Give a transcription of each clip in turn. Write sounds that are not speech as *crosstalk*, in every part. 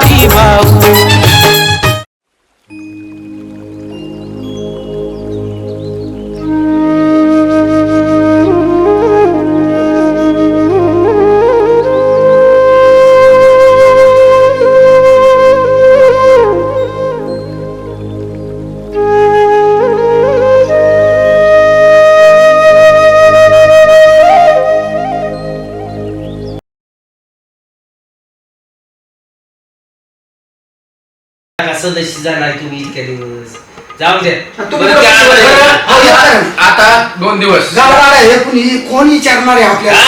Fatima सदस्य जाणार तुम्ही इतक्या दिवस. जाऊ द्या तुम्ही बरं, त्या बरं, आलं. बरं, हो, येतं ना. आता दोन दिवस. गावाला हे कुणी कोण विचारणार आहे आपल्याला?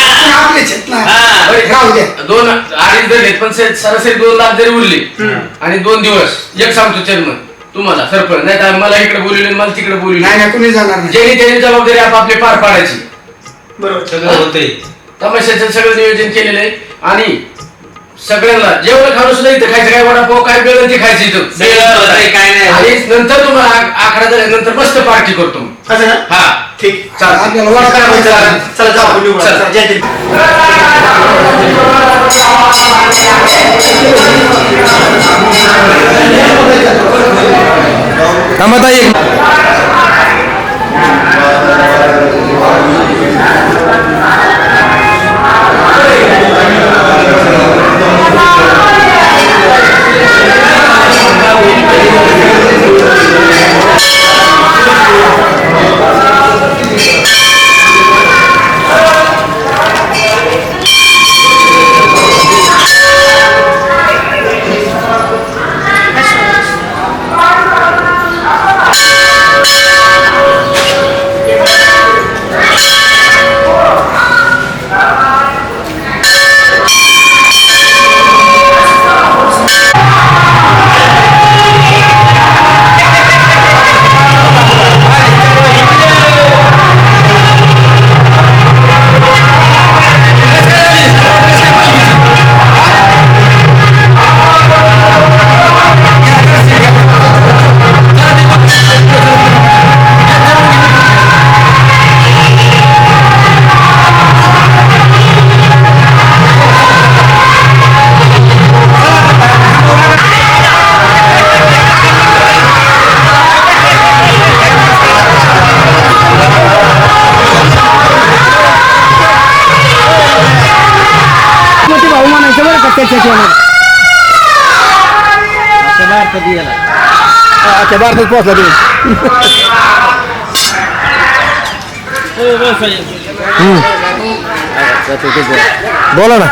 हा. राहू द्या दोन अडीच घेत पण से- सरासरी दोन लाख जरी उरले आणि दोन दिवस एक सांगतो चेअरमन तुम्हाला सरपंच नाही तर मला इकडे बोलले मला तिकडे नाही बोलले नाही कुणी जाणार नाही. ज्यांनी त्यांनी जबाबदारी आपापली पार पाडायची. बरोबर. सगळं होतंय. तमाशाचं सगळं नियोजन केलेलं आहे. आणि सगळ्यांना. जेवण खाणं सुद्धा इथं खायचं काय वडापाव काय मिळेल ते खायचं इथं. काय नाही. आणि नंतर तुम्हाला आकडा झाल्यानंतर मस्त पार्टी करतो. मग. असं ना हा. ठीक. चला, जाऊ आपण अच्छा भारतात पोहोचला तुम्ही बोला ना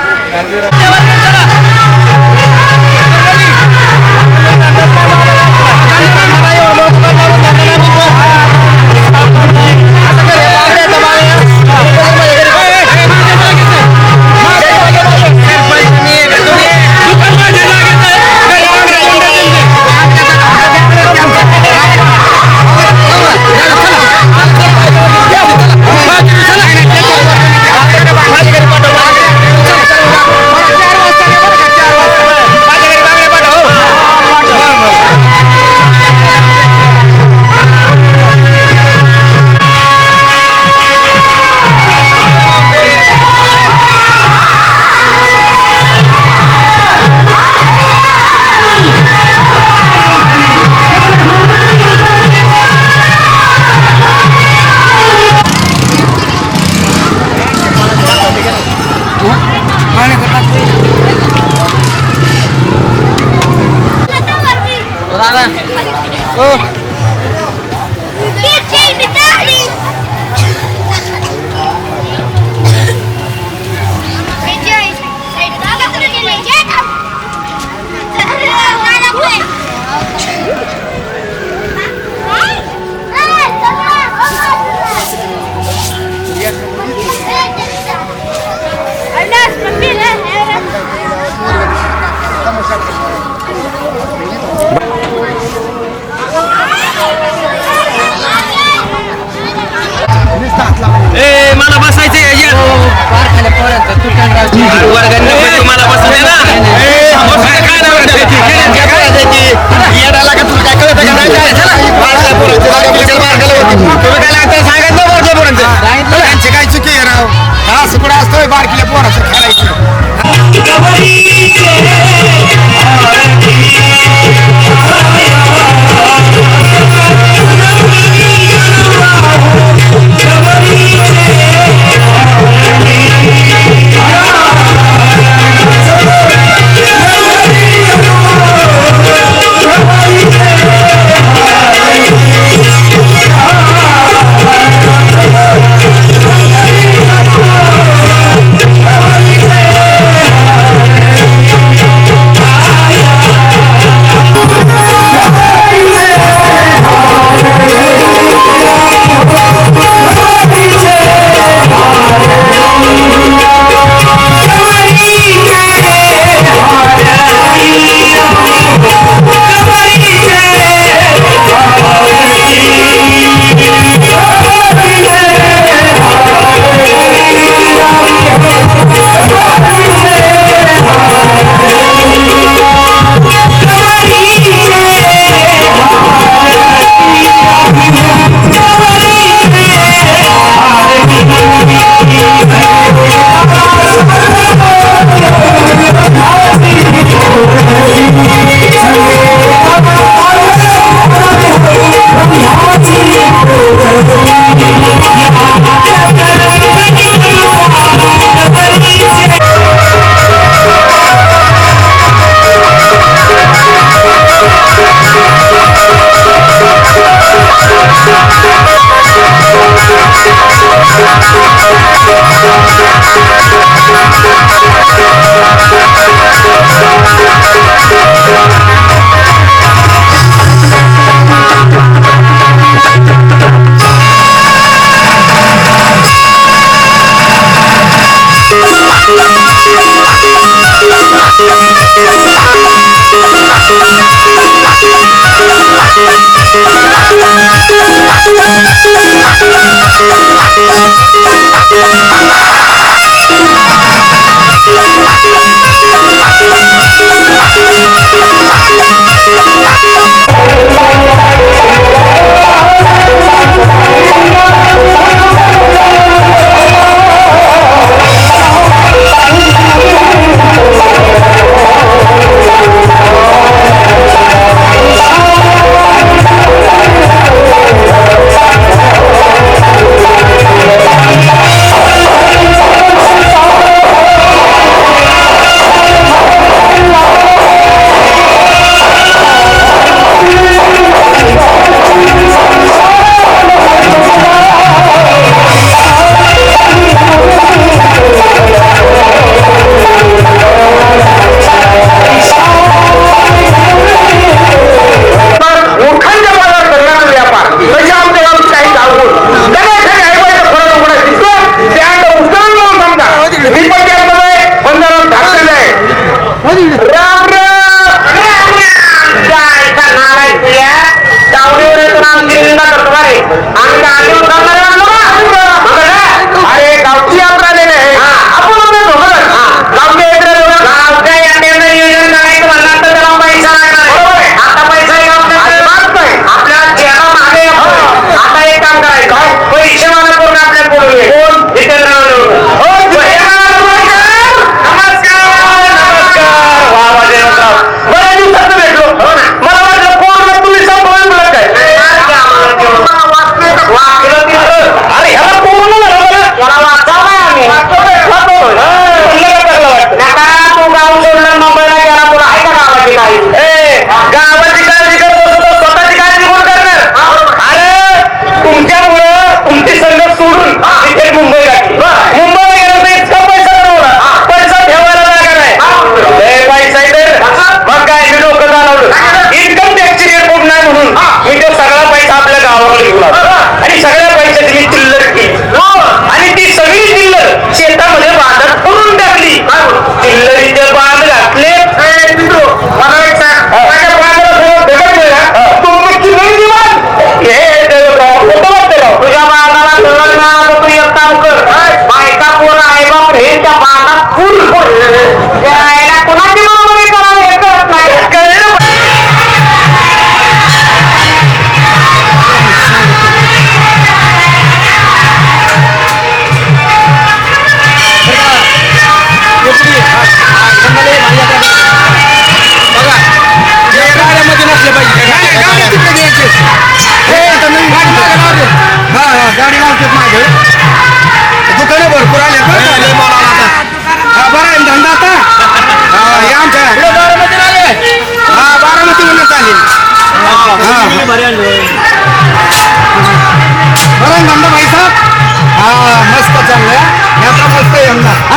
राव हा सुकडा असतोय बारकील्या पोराचं खेळायचं ಹೇಳಿದ್ರು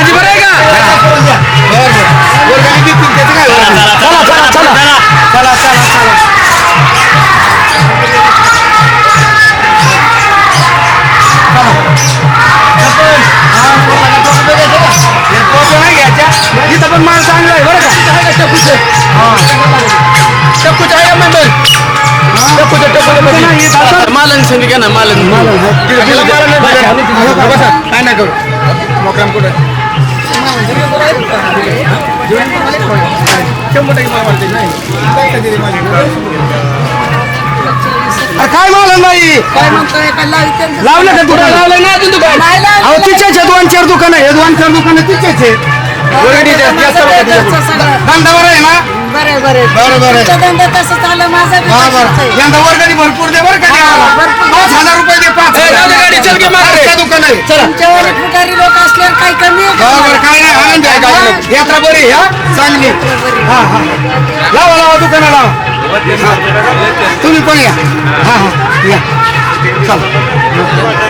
आहे बरं आहे का चला चला चला चला चला चला इथं पण माल चांगला आहे बरं का आहे का टपूचं आहे मेंबर टपूचं टपूचं मालन संधी घ्या ना मालन मालन काय नाही करू कुठे अरे काय काय लावते लावलं का कुठं लावलं नाही अजून दुकान. नाही. अहो तिच्याच आहे दोन चार दुकान आहे दोन चार दुकान बघा तिच्याकडे. धंदावर आहे ना? बरे बरे. बरं, बरं. तुमचा धंदा तसं चाललं माझा बी हा तसंच बरं. आहे. यंदा वर्गणी भरपूर दे बरं का देवाला पाच हजार रुपये दे पाच ए, जाऊ दे गाडी, चल की मागे. पाचचं दुकान आहे. चला. तुमच्यावाले लोक असल्यावर काही कमी आहे का? बरं बरं. मला? काय नाही आनंद आहे काय यात्रा बरी आहे, हा? चांगली. हा हा. लावा लावा दुकानं लावा. हा. तुम्ही पण या. हा हा. या. चला.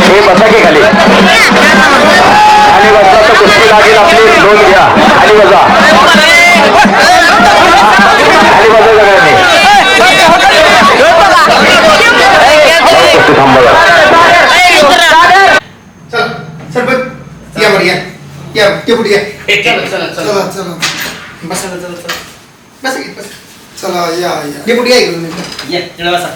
हे बसा की खाली आणि बसला तर कुस्ती लागेल आपली दोन घ्या आणि बसा खाली बसा सगळ्यांनी कुस्ती थांबवा चल सरपंच या बरं या पुढे या. चला चला चला चला. चला बसा चला चला बस की बस. चला या या. पुढे या इकडून इकडून. या तिकडे बसा.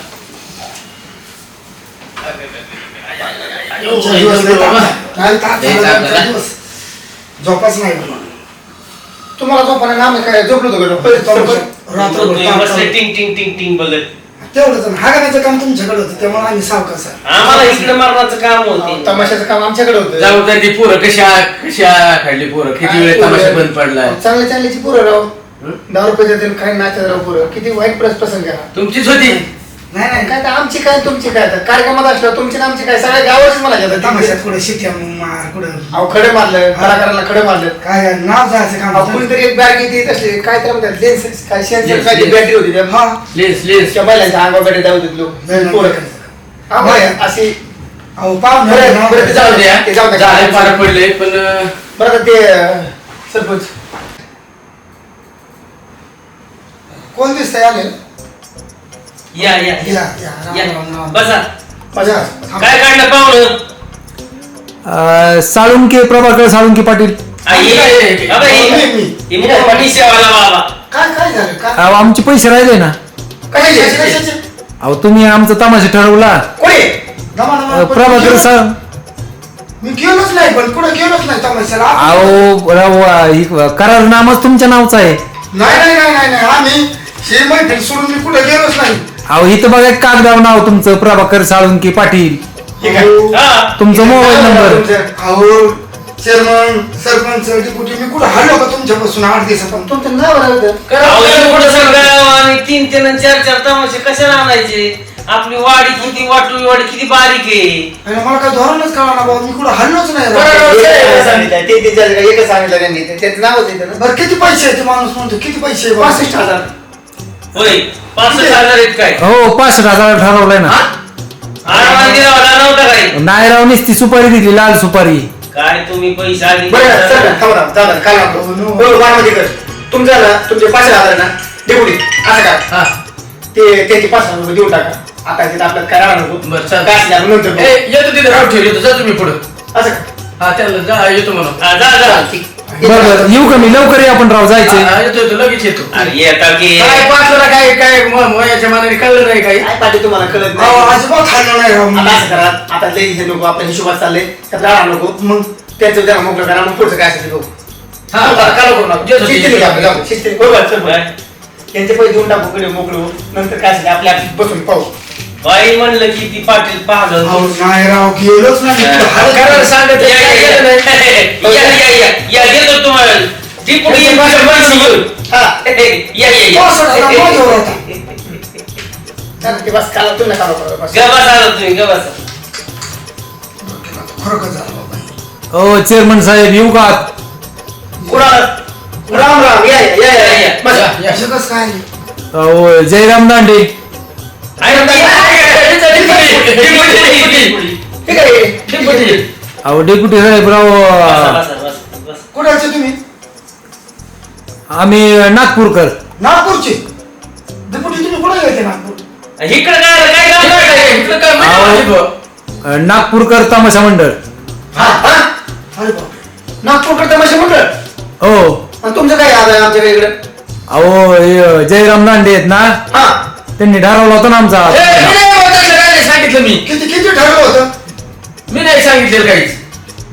आजचा दिवस लय ताप. नाही, ताप झाला. दिवस. झोपाच नाही तुम्हाला झोपाने नाम आहे काय झोपलो होतो का? रात्रभर तुम्ही ताप बसले चालू. टिंग टिंग टिंग टिंग बघत. तेवढंच ना. हागण्याचं काम तुमच्याकडे होतं त्यामुळे आम्ही सावकाश आहे. आम्हाला इकडे मारण्याचं काम होते. तमाशाचं काम आमच्याकडे होतं. जाऊ तर ती पोरं कशा कशा काढली पोरं? किती वेळ तमाशा बंद पडलाय? चांगल्या चांगल्याची पोरं राव. दहा रुपये देतील काही नाचत राव पोरं. किती वाईट प्रस प्रसंग आहे हा. तुमचीच होती. नाही नाही. काय तर आमची काय तुमची काय तर? कार्यक्रमात असलं तुमची आणि आमची काय? सगळ्या मला घेतात. तमाशात कुठे शिट्या मार कुठं? अहो खडे मारलं खडे मारलं. काय नाव जायचं काम अहो, कुणीतरी एक बॅग येते तसली काय तर म्हणतात लेन्स काय सेन्सर Lens, काय lens. बॅटरी होती त्या? हा. Lens lens. त्या बैलांच्या अंगावर बॅटरी दावत नाही, लोक. नाही, पोरं. हा, अशी अहो पाहून बरं, बरं, ते जाऊ द्या. ते जाऊ द्या. झाले पार पडले पण अं, बरं आता ते अं, सरपंच. कोण दिसतंय आले या या या. बसा. काय काढलं पाहुणं? साळुंके प्रभाकर साळुंके पाटील. आ, ये. अबे, मी, ये. मी. हे मोठी सेवाला बाबा. काय काय झालं? काय? अहो, आमचे पैसे राहिले ना. कशाचे कशाचे अहो तुम्ही आमचा तमाशा ठरवला. कोणी? दमा दमा अ, प्रभाकर साळ मी गेलोच नाही पण कुठं गेलोच नाही तमाशाला? अहो राव, ही करारनामाच तुमच्या नावचा आहे. नाही नाही नाही नाही नाही. आम्ही हे सोडून मी कुठं गेलोच नाही. अहो इथं बघा एक कागदाव नाव तुमचं प्रभाकर साळुंके पाटील. हा तुमचा मोबाईल नंबर? अहो चेअरमन सरपंच डिप्युटी मी कुठं हल्लो का तुमच्यापासून आठ दिवसापासून? तुमचं नाव राहतं अहो, एवढं सगळं आणि तीन तीन आणि चार चार तमाशे कशाला आणायचे आपली वाडी किती वाटू वाडी किती बारीक आहे? आणि मला काय धोरणच कळा ना बाबा मी कुठं हल्लोच नाही एकच सांगितलं ते ते जर एकच सांगितलं त्यांनी. ते- त्याचं नावच येतं ना. बरं किती पैसे आहेत ते माणूस म्हणतो किती पैसे आहे बाबा? पासष्ट हजार. होय. पासष्ट हजार आहेत काय? हो पासष्ट हजार ठरवलंय ना. आरामात गिरावाला नव्हता काय? नाही राव नुसती सुपारी दिली लाल सुपारी. काय तुम्ही पैसे आधी बरं सर थांबा थांबा, जाऊ द्या, काय नको बरोबर कर. तुमचं ना तुमचे पाच हजार ना डेपुटी असं का हा. ते त्याचे पाच हजार रुपये देऊन टाका. आता तिथं आपल्याला काय राहणार नको बरं काय नंतर. येतो तिथे राव ठेव येतो. जा तुम्ही पुढं. असं का हा त्याला जा येतो म्हणून. हा, जा जा. बरं येऊ का मी? लवकर या आपण राव. जायचे हा, येतो येतो. लगेच येतो. अरे येता की. काय काय काय म- वयाच्या मानाने कळलं नाही काही. काय तुम्हाला? कळत अहो, नाही अजिबात खाल्लं नाही राव? मी. आता असं करा. आता लई हे नको आपल्या हिशोबात चालले त्यात राहणार नको. मग त्यांचं त्याला मोकळं करा. मग पुढचं काय असेल ते बघू. हा. जे- शिस्तीने घ्या, जाऊ दे, शिस्तीने. बरोबर, चल बरं. त्यांचे पैसे देऊन टाकू कडे मोकळे होऊ. नंतर काय असेल ते आपल्या आपली बसून पाहू. बाई म्हणलं की ती पाटील पाहलं अहो, नाही राव गेलोच नाही मी कारण. सांगत *laughs* या या या या या या या देतो तुम्हाला ती पुढे येईल माझ्या माणसं घेऊन. हा या या या होता. ते बस काला तुम्ही बस. झाला बाबा. ओ चेअरमन साहेब येऊ का कुणाला? राम राम या या या, या या बस. या, या. असं कसं काय अहो जयराम दांडे आहे ना? ठीक आहे. अहो डेप्युटी बसा. कुठाचे तुम्ही आम्ही नागपूरकर नागपूरचे डिप्युटी तुम्ही कुठे गेले नागपूर इकडं काय काय काम काय इकडं काय माहिती आहे बुवा? अ, नागपूरकर तमाशा मंडळ हा हा अरे बाप नागपूरकडे तमाशा मंडळ हो आणि तुमचं काय याद आहे आमच्याकडे इकडे अहो हे जयराम दांडे आहेत ना हा त्यांनी ठरवलं होतं ना आमचा ए, बोलत असं काय नाही सांगितलं मी. किती किती ठरलं होतं? मी नाही सांगितलं काहीच.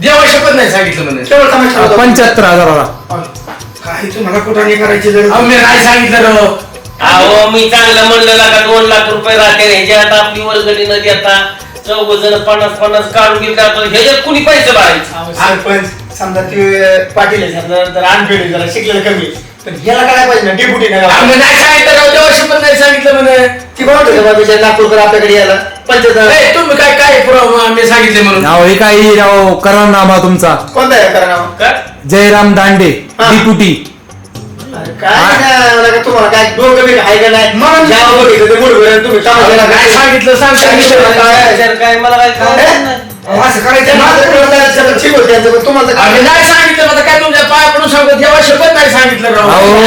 देवा शपथ नाही सांगितलं म्हणे. केवळ तमाशा होता. पंच्याहत्तर हजाराला. काही तुम्हाला कुठाने करायची गरज अहो, मी नाही सांगितलं राव अहो मी चांगलं म्हणलं का दोन लाख रुपये राहते ह्याच्यात आपली वर्गणी न देता चौघ जण पन्नास पन्नास काढून घेतला तर ह्याच्यात कुणी पैसे भरायचे? अहो, सरपंच समजा ते पाटील आहे समजा तर अनफेड आहे, जरा शिकलेलं कमी आहे. पण याला काय पाहिजे ना? डेप्युटी आम्ही नाही सांगितलं राव देवा शपथ नाही सांगितलं म्हणे. ती होतं बाबा बिचारी नागपूरकर आपल्याकडे यायला. पंचायत ए, तुम्ही काय काय पुरावा आम्ही सांगितले म्हणून? अहो हे काही राव करा नामा तुमचा. कोणता आहे करा नाव का जयराम दांडे हा. डिप्युटी अरे काय नाही, काय तुम्हाला? काय डोकं बिकं आहे का नाही? मला- ज्यावर बघितलं ते तुम्ही. नाही. सांगितलं? सांगितलं. सांगितलं काय? काय मला काय कळलं नाही. असं करायचं माझं ठीक होतं पण तुम्हाला तर नाही सांगितलं आता काय तुमच्या पाया पडून सांगतो देवा शपथ नाही सांगितलं राव. अहो.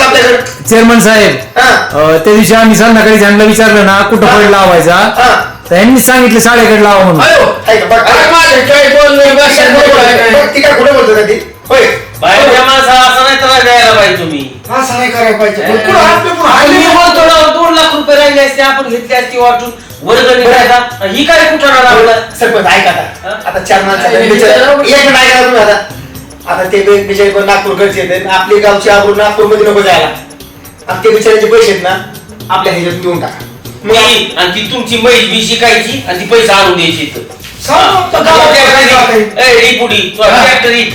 आपल्याकडे. चेअरमन साहेब हा. अ, त्या दिवशी आम्ही संध्याकाळी त्यांना विचारलं ना कुठं. पड लावायचा? हा. तर यांनी सांगितले साडेकडे लावा म्हणून. अयो आहे का? बघ, अरे माझं काय बोलणं भाषा बरोबर आहे काय? बघ, ती काय खोटं बोलतो का ती? होय. बाहेरच्या माणसाला असं नाही तर द्यायला पाहिजे तुम्ही. असं नाही करायला पाहिजे. पण कुठं कुठं? मी बोलतो ना दोन लाख रुपये राहिले असते आपण घेतले असते वाटून. द्यायला आणि ही काय कुठं लागलं? सरपंच ऐका आता. हा? आता चार एक ऐका तुम्ही आता. आता ते बे- बिचारे पण नागपूरकडचे आहेत आपली गावची आबरू नागपूरमध्ये नको जायला. आणि ते बिचाऱ्याचे पैसे आहेत ना आपल्या ह्याच्यात देऊन टाका. मी आणि ती तुमची मैल बी शिकायची आणि ती पैसे आणून द्यायची इथं. सांग फक्त गावात काय. ए, रिपुडी, हा. आणि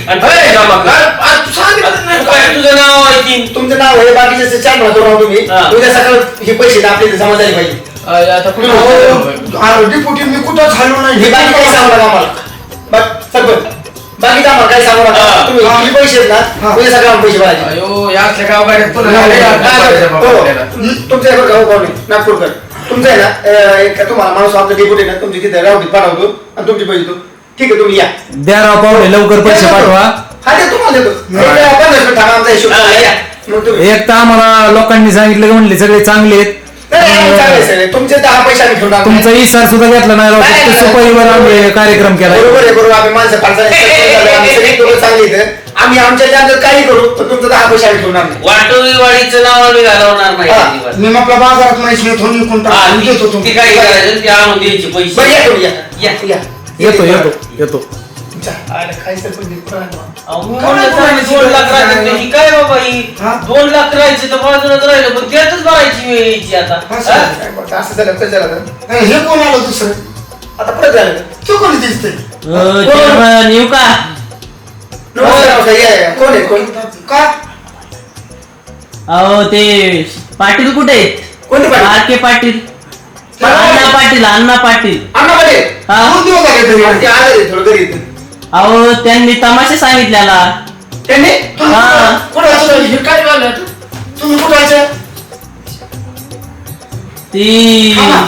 अरे, पैसे जमा कर. अरे, अरे, तू सांगितलं नाही तू काय? तुझं नाव आहे तुमचं नाव आहे बाकीचे चार म्हणतो नाव तुम्ही. हा. उद्या सकाळ हे पैसे आपले इथे जमा झाले पाहिजे. आता कुठं डिप्युटी मी कुठं झालो नाही? हे बाकी काही सांगू नका सरपंच बाकी आम्हाला काही सांगू नका. हा. तुम्ही हा. किती पैसे आहेत ना हा. उद्या सकाळ पैसे अयो या असल्या गावगाड्यात पुन्हा नाही, आले, नाही, काय करायचं बाबा हो. आपल्याला? तुमचं आहे बरं गाव नागपूरकर तुमचं आहे ना अं, एक तुम्हाला माणूस आमचं डेप्युटी ना तुमची तिथे रावटीत पाठवतो आणि तुमचे पैसे देतो. ठीक आहे तुम्ही या. द्या राव पाहुणे लवकर पैसे पाठवा. हा ते तुम्हाला देतो. थांबा, आमचा हिशोब. हा, या. मग तुम्ही. एक तर आम्हाला लोकांनी सांगितलं की म्हणले सगळे चांगले आहेत. तुमचे दहा पैसे आम्ही घेऊन. तुमचा इसार सुद्धा घेतला नाही राव नाही, फक्त नाही, सुपारीवर आम्ही कार्यक्रम केला. बरोबर आहे बरोबर आम्ही माणसं *laughs* झालो, आम्ही सगळी लोकं चांगली इथं. आम्ही आमच्या ज्यांचं काही करू पण तुमचं दहा पैसे आम्ही घेऊन आणतो वाटोळी वाडीचं नाव आम्ही घालवणार नाही हा. अजिबात. मी आपल्या बाजारात म्हैस नेतो विकून हा, टाकून ती- देतो ती काय करायचं? ते आणून द्यायचे बरं पैसे या तुम्ही या. या. या. येतो येतो येतो. अरे, काय दोन लाख राहायचे ही काय बाबा ही? हा? दोन लाख राहायचे तर बाजूलाच राहिलं. पण त्यातच भरायची वेळ यायची आता. असं हा? काय बा, असं झालं कसं झालं. आता? नाही, हे कोण आलं दुसरं? आता परत झालं. तो कोणी दिसतंय? चेअरमन येऊ का? नमस्कार नमस्कार या या. कोण आहे कोण? का? अहो ते पाटील कुठे आहेत? कोणते पाटील? R K Patil. अण्णा पाटील अण्णा पाटील. अण्णा पाटील हा. दोन दिवस झाले घरी ते आले रे थोडं घरी. अहो त्यांनी तमाशा सांगितलेला त्यांनी? हा. कुठं असं हे काय झालं? तुम्ही कुठाचे ती हा. ना.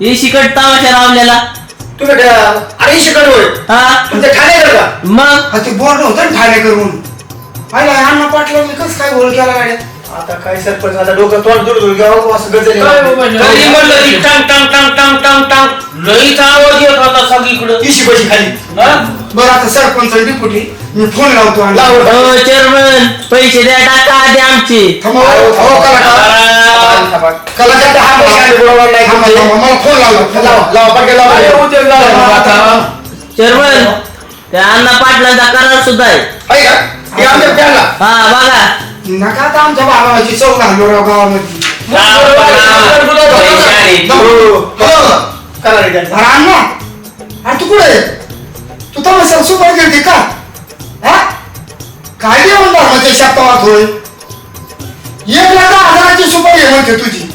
ही शिकट तमाशा लावलेला. तुम्ही अरे शिकड होय. हा. तुमच्या का मग? हा ते बोर्ड होतं ना ठाणे करून. आला अण्णा पाटला मी कसं काय बोल केला गाड्या? आता काय सरपंच आता डोकं तोंड दूर दूर घ्यावं असं गजल काय बाबा, तरी म्हणलं की टांग टांग टांग टांग टांग टांग. लईच आवाज येत होता सगळीकडं. इशी पैसे खाली. हा? बरं आता सरपंच डिप्युटी मी फोन लावतो आणि लाव. हो चेअरमन पैसे द्या टाका आधी आमचे. थांबा, हो, हो, करा, करा. आ, कलाकार हा पैसे आले बरोबर नाही थांबा, थांबा, मला फोन लावला लावा लावा पाटील लावा. अरे उद्या झालं बाबा आता. चेअरमन त्या अण्णा पाटलांचा करार सुद्धा आहे. हे आमच्या हा बघा. नका आता आमच्या बाबाची चव घालू राव गावामध्ये करा रे त्यांचा. अरे अण्णा अरे तू कुठे आहे? तू तर मग सुपर गेलती का हा काय येऊन धर्माच्या शब्दावात होय एक लाख हजाराची सुपर आहे म्हणते तुझी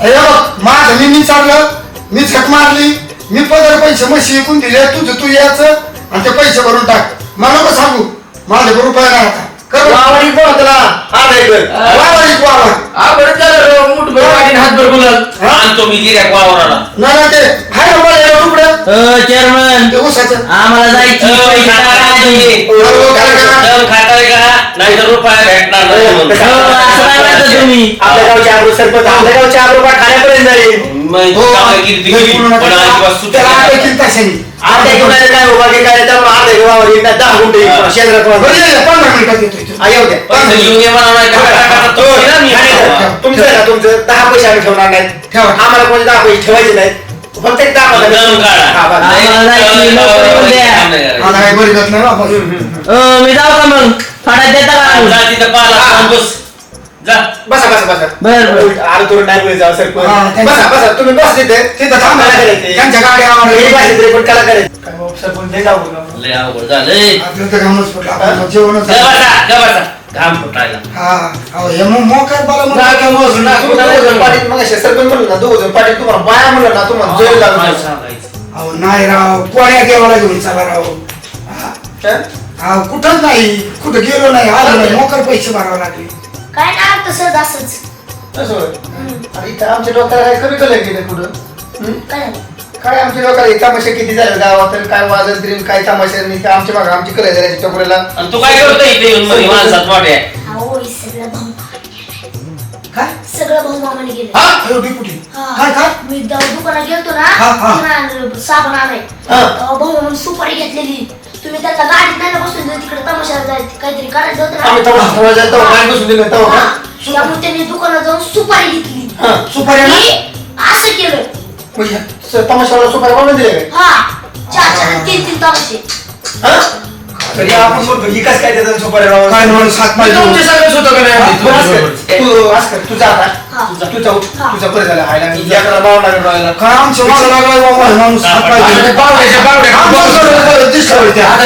बघ माझं मी मी चाललं मी झक मारली मी पदर पैसे म्हशी विकून दिले तुझं तू यायचं आणि ते पैसे भरून टाक मला नको सांगू माझे रुपये नाही आता. वावडी कोण होतं हा. नाही इक वावर. हा, बरं झालं हातभर गुलाल. आणतो मी गिऱ्हाईक वावराला. ना ते हाय मला हे अ चेअरमन ते ऊसाचं. आम्हाला जायची टाकायचे. हो, खाताय का? नाही तर रुपया भेटणार नाही हो, तुम्ही? आपल्या गावचे आग्रो सरपंच आपल्या गावचे खाण्यापर्यंत जाईल. हो. पण अजिबात नाही. घेऊन आले काय उभा की काय त्यामुळे दहा गुंठे हा. पंधरा मिनिटात येतो इथं. हा येऊ द्या पैसे घेऊन ये नाही? तो मी. तुमचं आहे ना तुमचं दहा पैसे आम्ही ठेवणार नाहीत ठेवा. आम्हाला कोणी दहा पैसे ठेवायचे नाहीत फक्त एक दहा दम पैसे काढा. हा, बस. आम्हाला जायची नोकरी पण द्या. आता काय बरी जात नाही बाबा. अ, मी जाऊ का मग फाडा देता का? जा तिथं पाला थांब बस. जा बसा बसा बसा बरं, बरं. आलं तुला नाही बोलायचं जाऊ सरपंच हा, बसा बसा तुम्ही बस तिथे तिथं थांबा. कला करायचे. त्यांच्या गाड्या हे आवडल्या. बसायचं रे, पण कला करायचं काय बाबा, सरपंच लय जाऊ नका. लय अवघड झालंय आपलं तर घामच फुटला. आपण जेवणच जा झालं. बसा, जा बसा. घाम फुटायला हा, अहो, हे मग मोकार बाला ना, काय मोजून ना. तुम्ही दोघं जण पाटील मग असे सरपंच म्हणलं ना दोघं जण पाटील तुम्हाला बाया म्हणलं ना तुम्हाला जोर लागून काय जाईल. सांगायचं अहो, नाही राव कोण्या देवाला घेऊन चाला राव हा. हं? अहो, कुठंच नाही कुठं गेलो नाही आलो नाही मोकार पैसे भरावे लागले काय नाही तसंच असंच. असं होय. अरे इथं आमच्या डोक्याला काय कमी कलर गेले कुठं? हं? काय? काय आमच्या डोक्याला हे तमाशा किती झाले गावात? काय वाजत तरी काय तमाशा नाही ते आमच्या मागं आमची कलर झाली आणि तू काय करतो इथे येऊन मध्ये माणसात मोठ्या अहो, हे सगळं भाऊ काय? सगळं भाऊ मामाने गेलं हा अयो, डिपुटी. काय काय? मी द- दुकानात गेलतो ना हा, हा. साबण आणाय हा. भाऊ म्हणून सुपारी घेतलेली. तुम्ही त्याच्या गाडीत नाही बसून दिलं, तिकडे तमाशाला जायचं काहीतरी करायचं होतं आम्ही ना तमाशा जातो गाडी बसून दिलं तेव्हा हा. त्यामुळे त्यांनी दुकानात जाऊन सुपारी घेतली हा, सुपारी ना? मी असं केलं म्हणजे स- तमाशाला सुपारी बनवून दिले काय हा चार चार तीन तीन तमाशे हा? तरी आपण बोलतो ही कसं काय त्याचं सुपारी? काय म्हणून सात मग पाहिजे तुमचे सगळेच होतं का नाही आधी? तू असं कर. तू असं कर, तू जा आता. हा. तुझा झाला. हायला मी लेकराला बावळा लागला डोळ्याला. काय आमच्या मागं लागलाय बाबा हे माणूस सात आता दिसलं त्या. हा,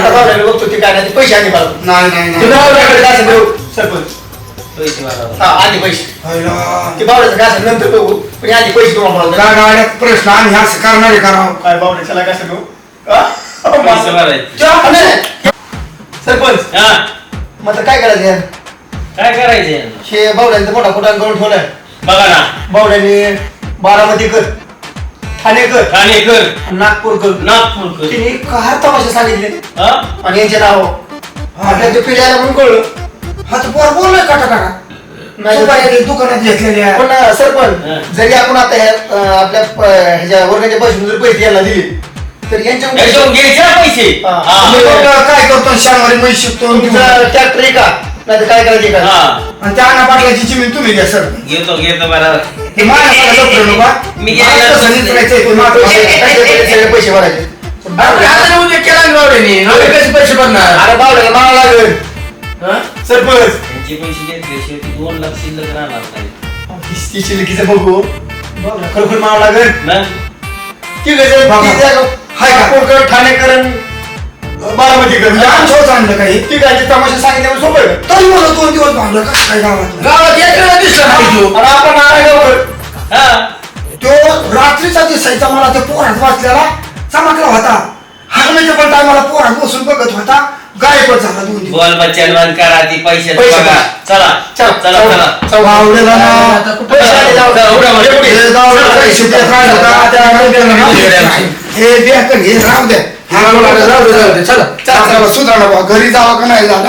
बावळ्याला बघतो ते काय नाही ते पैसे आधी मला नाही नाही ते नाही बावळ्याकडे जायचं देऊ सरपंच पैसे वाढवा. हा आधी पैसे हैला. ते बावळ्याचं काय असेल नंतर बघू पण आधी पैसे तुम्हाला मला प्रश्न आणि असं करणारे करावं काय बावळ्याच्याला कसं देऊ हा? पैसे भरायचे. चहा, नाही. सरपंच हा मग आता काय करायचं यार? काय करायचे हे बावड्याचं मोठा कुटाण करून ठेवलाय. बघा ना. बावड्याने बारामती कर ठाणे कर ठाणेकर नागपूर कर. नागपूरकर तिने काय तमाशे सांगितले हा? आणि यांचे नाव आपल्या ते फिरायला म्हणून कळलं. हा तर पोर बोललोय काटा काटा नाही. सुपाऱ्या ते दुकानात घेतलेल्या. पण अं, हा. जरी आपण आता ह्या, अं, आपल्या प- ह्याच्या वर्गाच्या पैसे जर पैसे यायला दिले तर यांच्या याच्यावर घ्यायचे ना पैसे? हा. हा. मी बघ काय करतो शनिवारी म्हैस शिकतो ट्रॅक्टर आहे का? नाही तर काय करायचे का हा. आणि त्या अण्णा पाटलाची जमीन तुम्ही घ्या सर. घेतो घेतो बरं. ते माझ्या मला लपडं नको हा. मी मला करायचंय, ते माझं पैसे- माझं. पैसे- पैसे- सगळे पैसे भरायचे. अरे आता उद्या केला ना आम्ही कसे पैसे भरणार? अरे बावड्याला मावा लागेल. हा? सरपंच त्यांचे पैसे घेतले शेवटी दोन लाख शिल्लक राहणार नाही तिची लिखीचं बघू. खरोखर मावा लागेल. बघा. ती जागा हाय का? नागपूरकर ठाणेकर बारामती कर म्हणजे आमच्यावर चांगलं काही. ती गायची तमाशा सांगितल्यावर सोपं. तरी मला दोन दिवस भांडलं कसं काय गावात गावात यात्रेला दिसला नाही तो. आणि आपण नारायणगावकर. हा. तो रात्रीचा दिसायचा मला ते पोरात वाचलेला. चमकला होता. हागण्याच्या पण टायमाला पोरात बसून बघत होता. गायबच झाला दोन दिवस. बोल बच्चन बंद करा ती पैसे पैसे बघा. बघा. चला चल, चला चल, चला चल. बावडेला ना आता कुठं पैसे आले जाऊ. चला. हे ना. हे हे चला. चला, सुधारणा बा घरी जावं का नाही झालं